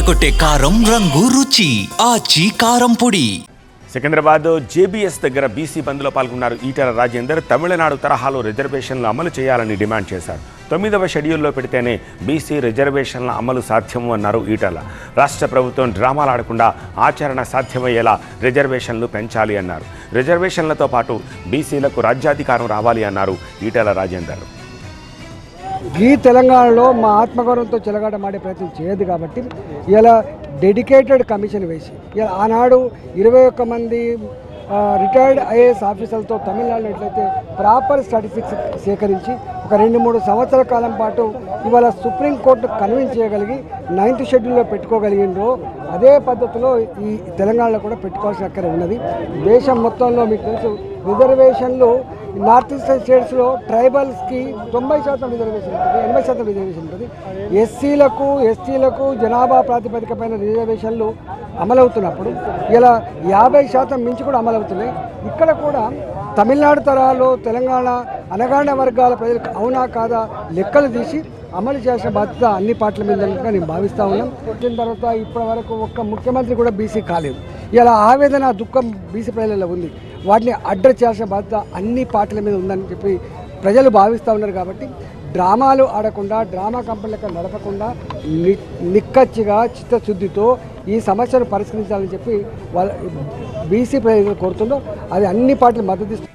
అదరకొట్టే కారం రంగు రుచి ఆచి కారం పొడి. సికింద్రాబాద్ జేబీఎస్ దగ్గర బీసీ బంద్లో పాల్గొన్నారు ఈటల రాజేందర్. తమిళనాడు తరహాలో రిజర్వేషన్లు అమలు చేయాలని డిమాండ్ చేశారు. తొమ్మిదవ షెడ్యూల్లో పెడితేనే బీసీ రిజర్వేషన్ల అమలు సాధ్యము అన్నారు ఈటల. రాష్ట్ర ప్రభుత్వం డ్రామాలు ఆడకుండా ఆచరణ సాధ్యమయ్యేలా రిజర్వేషన్లు పెంచాలి అన్నారు. రిజర్వేషన్లతో పాటు బీసీలకు రాజ్యాధికారం రావాలి అన్నారు ఈటల రాజేందర్. ఈ తెలంగాణలో మా ఆత్మగౌరవంతో చెలగాటమాడే ప్రయత్నం చేయదు కాబట్టి ఇలా డెడికేటెడ్ కమిషన్ వేసి ఇలా ఆనాడు ఇరవై ఒక్క మంది రిటైర్డ్ ఐఏఎస్ ఆఫీసర్లతో తమిళనాడులో ఎట్లయితే ప్రాపర్ స్టాటిస్టిక్స్ సేకరించి ఒక రెండు మూడు సంవత్సరాల కాలం పాటు ఇవాళ సుప్రీంకోర్టు కన్విన్స్ చేయగలిగి నైన్త్ షెడ్యూల్లో పెట్టుకోగలిగిండ్రో అదే పద్ధతిలో ఈ తెలంగాణలో కూడా పెట్టుకోవాల్సిన అక్కర ఉన్నది. దేశం మొత్తంలో మీకు తెలుసు రిజర్వేషన్లు నార్త్ ఈస్ట్ స్టేట్స్లో ట్రైబల్స్కి తొంభై శాతం రిజర్వేషన్ ఉంటుంది ఎనభై శాతం రిజర్వేషన్ ఉంటుంది. ఎస్సీలకు ఎస్టీలకు జనాభా ప్రాతిపదికపైన రిజర్వేషన్లు అమలవుతున్నప్పుడు ఇలా యాభై శాతం మించి కూడా అమలవుతున్నాయి. ఇక్కడ కూడా తమిళనాడు తరహాలో తెలంగాణ అనగాండ వర్గాల ప్రజలకు అవునా కాదా లెక్కలు తీసి అమలు చేసిన బాధ్యత అన్ని పార్టీల మీద నేను భావిస్తూ ఉన్నాం. వచ్చిన తర్వాత ఇప్పటి వరకు ఒక్క ముఖ్యమంత్రి కూడా బీసీ కాలేదు. ఇలా ఆవేదన దుఃఖం బీసీ ప్రజలలో ఉంది. వాటిని అడ్రస్ చేయాల్సిన బాధ్యత అన్ని పార్టీల మీద ఉందని చెప్పి ప్రజలు భావిస్తూ ఉన్నారు కాబట్టి డ్రామాలు ఆడకుండా డ్రామా కంపెనీలకు నడపకుండా ని నిక్కచ్చిగా చిత్తశుద్ధితో ఈ సమస్యను పరిష్కరించాలని చెప్పి వాళ్ళ బీసీ ప్రజలు కోరుతుందో అది అన్ని పార్టీలు మద్దతు